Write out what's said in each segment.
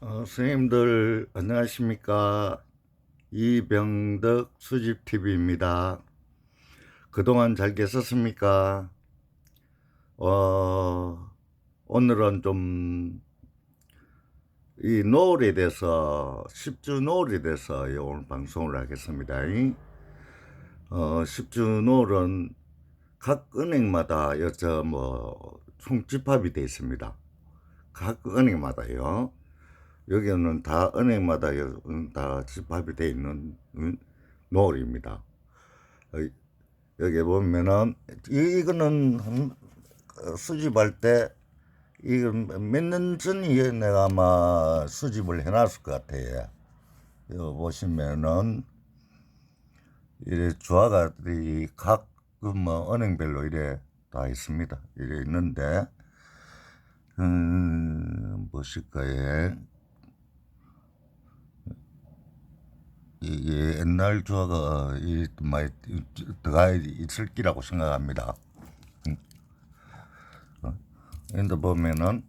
어, 선생님들 안녕하십니까? 이병덕 수집TV입니다. 그동안 잘 계셨습니까? 어, 오늘은 좀 이 노을에 대해서 10주 노을에 대해서 오늘 방송을 하겠습니다. 어, 10주 노을은 각 은행마다 여저 뭐 총집합이 되어 있습니다. 각 은행마다요 여기는 다 은행마다 다 집합이 되어 있는 음, 노을입니다. 어, 여기 보면은 이- 이거는 한- 어, 수집할 때 이건 몇년 전에 내가 아마 수집을 해놨을 것 같아요. 여기 보시면은 이래 주화가들이 각뭐 은행별로 이래 다 있습니다. 이래 있는데 음 무엇일까요? 이게 옛날 주화가 이 많이 들어가 있을 기라고 생각합니다. 음. 어, 근데 보면은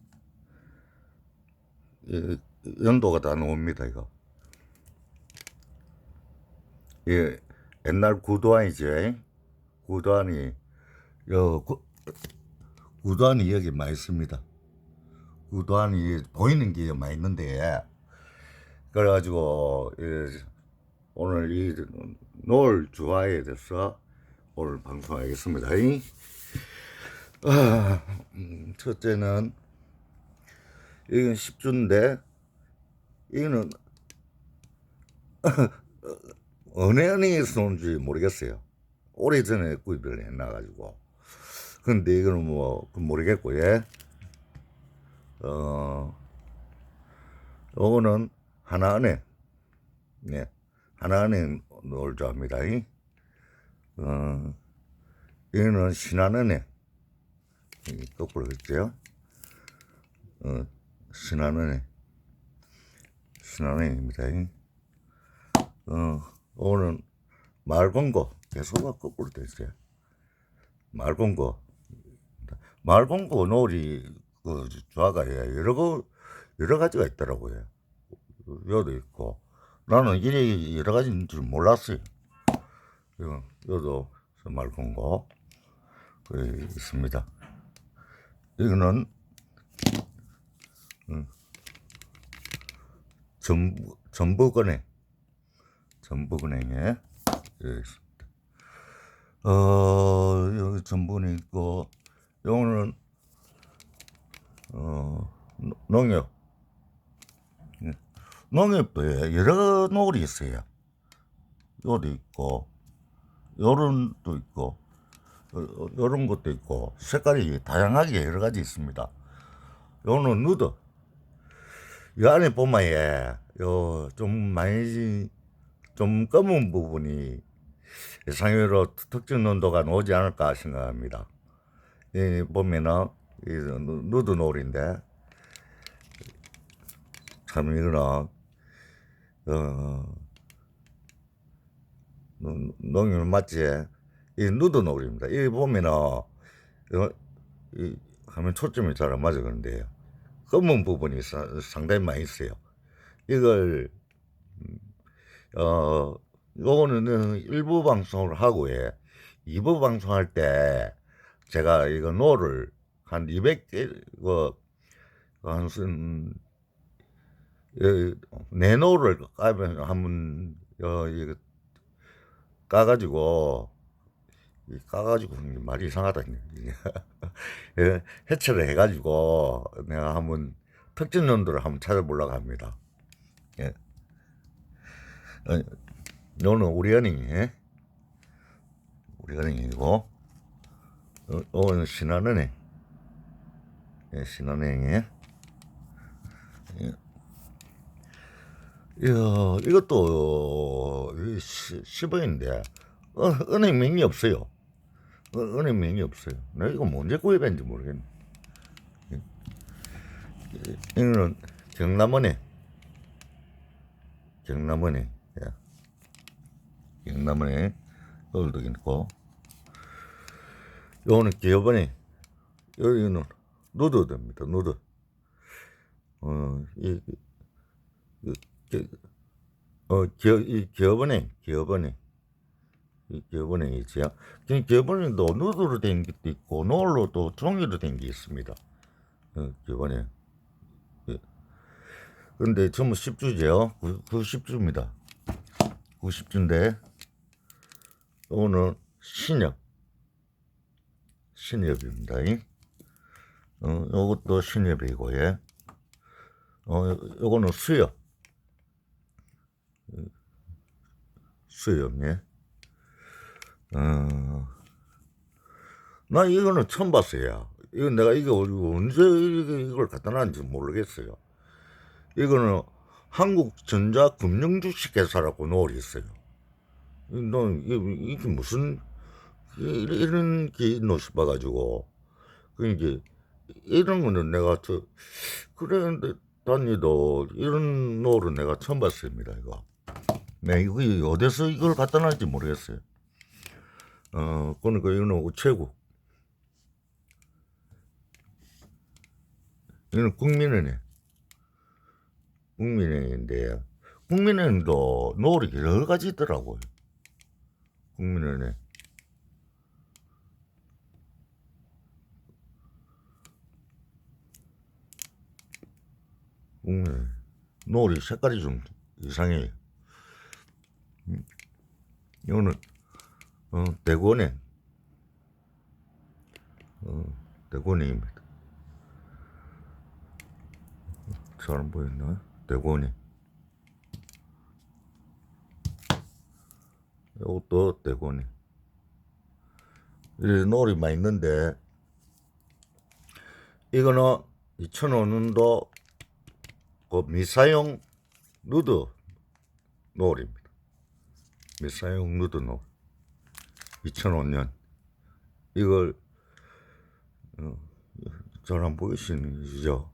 이 연도가 다 나옵니다 이거. 이 옛날 구도안이죠. 구도안이 요 구, 구도안이 여기 많이 있습니다. 구도안이 보이는 게 많이 있는데 그래가지고 이 오늘 이 노을 주화에 대해서 오늘 방송하겠습니다. 이. 아, 음, 첫째는 이건 10주인데 이거는 어느 은행에서 온지 모르겠어요. 오래전에 구입을 해놔가지고 근데 이거는 뭐 모르겠고 예. 어 요거는 하나은행 네. 노을 좋아합니다. 이. 어, 이거는 신한은행. 이 거꾸로 했죠. 어. 신한은행입니다. 이. 어, 오늘 말 공고. 개소가 거꾸로 됐어요. 말 공고. 말 공고 노을이 그 조화가 여러, 거- 여러 가지가 있더라고요. 여도 있고. 나는 이래 여러 가지인 줄 몰랐어요. 요, 요도 말공고 그 있습니다. 이거는 음, 전북 전북은행 전북은행에 있습니다. 어 여기 전북은행 있고 요거는 어 노- 농협 예. 농협도 여러 노을이 있어요. 요도 있고 요런도 있고 어, 어, 요런 것도 있고 색깔이 다양하게 여러 가지 있습니다. 요는 누드. 이 안에 보면 예, 요 좀 많이 좀 검은 부분이 상위로 특정 농도가 나오지 않을까 생각합니다. 이 보면은 이 누- 누드 노을인데 참 이거는 어 농- 농협 맞지? 이 누드 노을입니다. 이 보면은 이거 이 화면 초점이 잘 안 맞아 그런데요. 검은 부분이 사- 상당히 많이 있어요. 이걸 음, 어 요거는 일부 방송을 하고 예. 2부 방송할 때 제가 이거 노를 한 200개 그 한 내 노를 까면 한번 어 까가지고 이 까가지고 말이 이상하다. 예, 해체를 해가지고 내가 한번 특정 연도를 한번 찾아보려고 합니다. 예. 어, 요는 우리 은행이 우리 은행이고 어, 요는 신한은행 예, 신한은행에 예. 이야, 이것도 10원인데 어, 은행 명이 없어요. 어, 은행 명이 없어요. 내가 이거 뭐 언제 구입했는지 모르겠네. 예. 이거는 경남은행. 경남은행. 예. 경남은행. 여기도 있고. 요거는 기업은행. 여기는 누드입니다. 누드. 어, 이, 그, 그, 어, 기업, 이 기업은행, 기업은행. 이 기업은행이 있지요. 그 기업은행도 누드로 된 것도 있고, 노을로 또 종이로 된 게 있습니다. 어, 기업은행. 예. 근데 전부 10주죠. 90주입니다. 90주인데, 오늘 신협. 신협입니다. 잉? 어, 요것도 신협이고, 예. 어, 요거는 수협. 수협, 예. 어, 나 이거는 처음 봤어요. 이거 내가 어디- 언제 이걸 갖다 놨는지 모르겠어요. 이거는 한국전자금융주식회사라고 노을이 있어요. 너 이게, 무슨 이- 이런 게 있노 싶어가지고 그러니까 이런 거는 내가 저 그랬는데 단니도 이런 노을은 내가 처음 봤습니다. 이거. 네, 이거 어디서 이걸 갖다 놨는지 모르겠어요. 어, 그러니까 이거는 우체국. 이거는 국민은행. 국민은행인데, 국민은행도 노을이 여러 가지 있더라고요. 국민은행. 국민은행. 노을이 색깔이 좀 이상해요. 음. 이거는 어, 대구은행. 어, 대구은행입니다. 잘 안 보였나? 대구은행. 이것도 대구은행. 이 놀이 많이 있는데, 이거는 2005년도 그 미사용 누드 놀입니다. 미사용 놀. 2005년 이걸 어, 잘안 보이시죠?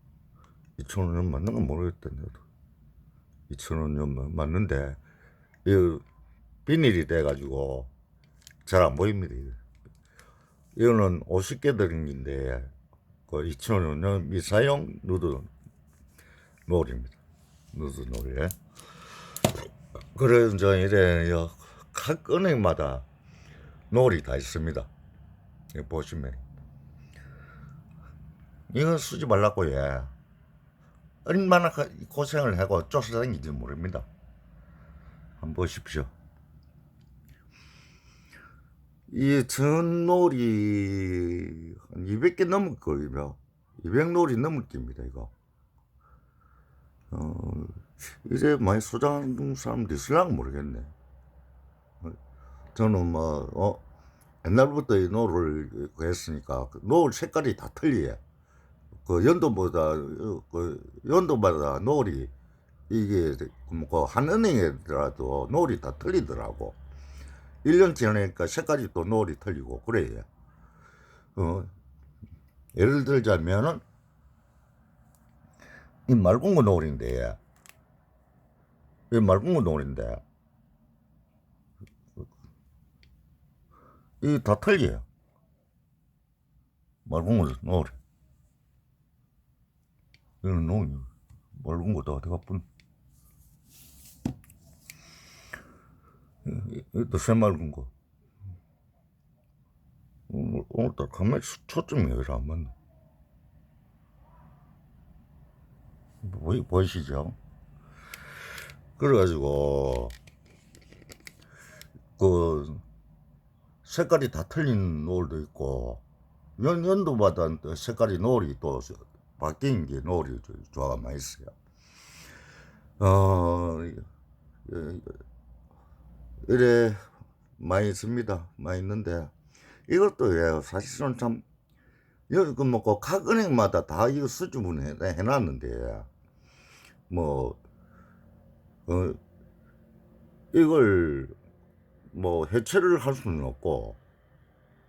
2005년 맞는 건 모르겠던데도 2005년 맞는데 이 비닐이 돼가지고 잘 안 보입니다. 이거. 이거는 50개 들은 건데 그 2005년 미사용 누드 놀입니다. 누드 놀이에 그래 이제 이래 요각 은행마다 놀이 다 있습니다. 보시면 이건 쓰지 말라고 예. 얼마나 가- 고생을 하고 쫓아다니는지 모릅니다. 한번 보십시오. 이 전놀이 한 200개 넘을 거예요. 200놀이 넘을 겁니다, 이거. 어, 이제 많이 소장하는 사람들이 있을랑 모르겠네. 저는 뭐, 어, 옛날부터 이 노를 했으니까, 그 노을 색깔이 다 틀려요. 그 연도보다, 어, 그 연도마다 노을이, 이게, 뭐, 한 은행이더라도 노을이 다 틀리더라고. 1년 지나니까 색깔이 또 노을이 틀리고, 그래요. 어, 예를 들자면은, 이 맑은 거 노을인데, 이거 노을인데, 이 다 틀려요. 노을. 이거는 노을, 맑은 거다 어디가 뿐. 이것도 거. 오늘, 오늘따라 가만히 초점이 왜 이리 안 맞나? 보이, 보이시죠? 그래가지고, 그, 색깔이 다 틀린 노을도 있고, 연, 연도마다 또 색깔이 노을이 또 바뀐 게 노을이 조- 조화가 많이 있어요. 어, 예, 이래 많이 있습니다. 많이 있는데, 이것도 예, 사실은 참, 여기 그 뭐고 각 은행마다 다 이거 수주분 해, 해놨는데, 뭐, 어, 이걸 뭐 해체를 할 수는 없고,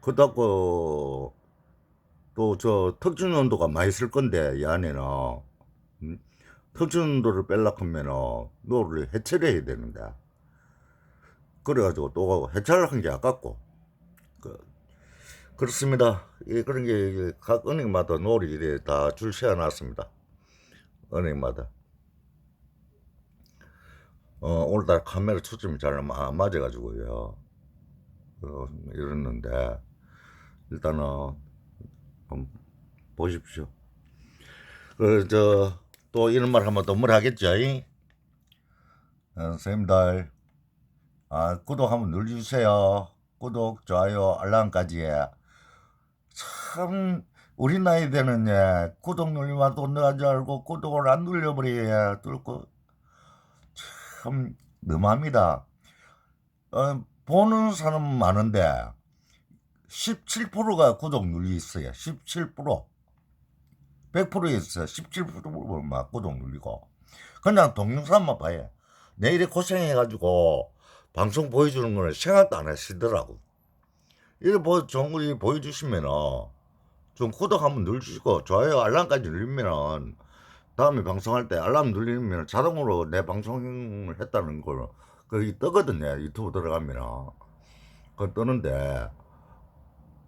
그렇다고 또저 특정 연도가 많이 있을 건데, 이 안에는, 음? 특정 연도를 뺄락 하면은, 노를 해체를 해야 되는데, 그래가지고 또 해체를 한 게 아깝고, 그, 그렇습니다. 예, 그런 게, 각 은행마다 노을이 이래 다 줄 세워놨습니다. 은행마다. 어, 오늘따라 카메라 초점이 잘 안 맞아가지고요. 어, 이랬는데, 일단은, 한번 보십시오. 그, 저, 또 이런 말 하면 또뭘 하겠죠? 이? 어, 선생님들, 아, 구독 한번 눌러주세요. 구독, 좋아요, 알람까지. 참, 우리 나이 되는 예, 구독 눌리면 돈 나간 줄 알고 구독을 안 눌려버려. 뚫고, 참, 너무합니다. 어, 보는 사람은 많은데, 17%가 구독 눌리 있어요. 17%. 100%에서 17%만 구독 눌리고. 그냥 동영상만 봐요. 내일에 고생해가지고 방송 보여주는 거는 생각도 안 하시더라고. 이래 뭐거 보여주시면은 좀 구독 한번 눌러주시고 좋아요 알람까지 눌리면은 다음에 방송할 때 알람 눌리면 자동으로 내 방송을 했다는 걸 거기 뜨거든요 유튜브 들어가면은 그 뜨는데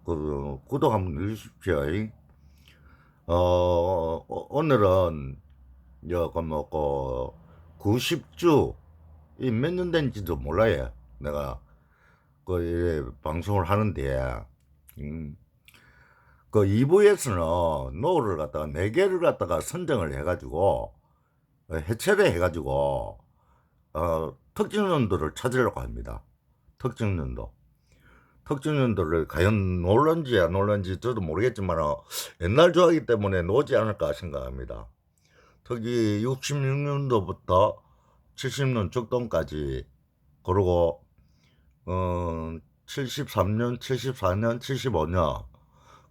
그 구독 한번 눌러주십시오. 어, 어, 오늘은 여그 뭐그 90주 이 몇 년 된지도 몰라요. 내가 그 방송을 하는데 음, 그 2부에서는 노를 갖다가 4개를 갖다가 선정을 해가지고 어, 해체를 해가지고 어, 특정 연도를 찾으려고 합니다. 특정 연도. 특정 연도를 과연 놀란지 안 놀란지 저도 모르겠지만 옛날 좋아하기 때문에 노지 않을까 생각합니다. 특히 66년도부터 70년 적동까지 그리고 어 73년, 74년, 75년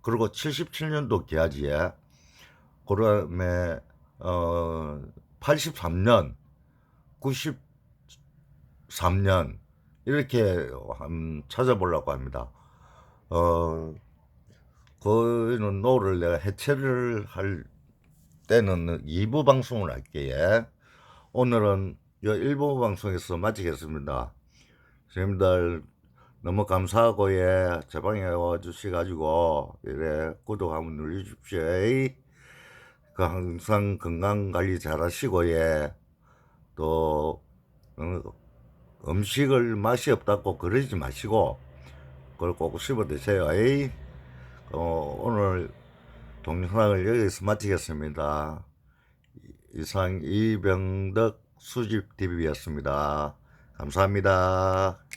그리고 77년도 기아지에 그다음에 어 83년, 93년 이렇게 한 찾아보려고 합니다. 어 그는 노를 내가 해체를 할 때는 2부 방송을 할게요. 오늘은 이 1부 방송에서 마치겠습니다. 선생님들 너무 감사하고 예, 제 방에 와주셔가지고 이래 구독 한번 눌러주십시오. 그 항상 건강 관리 잘하시고 예, 또 어, 음식을 맛이 없다고 그러지 마시고 그걸 꼭 씹어 드세요. 에이. 어, 오늘 동영상을 여기서 마치겠습니다. 이상 이병덕 수집TV였습니다. 감사합니다.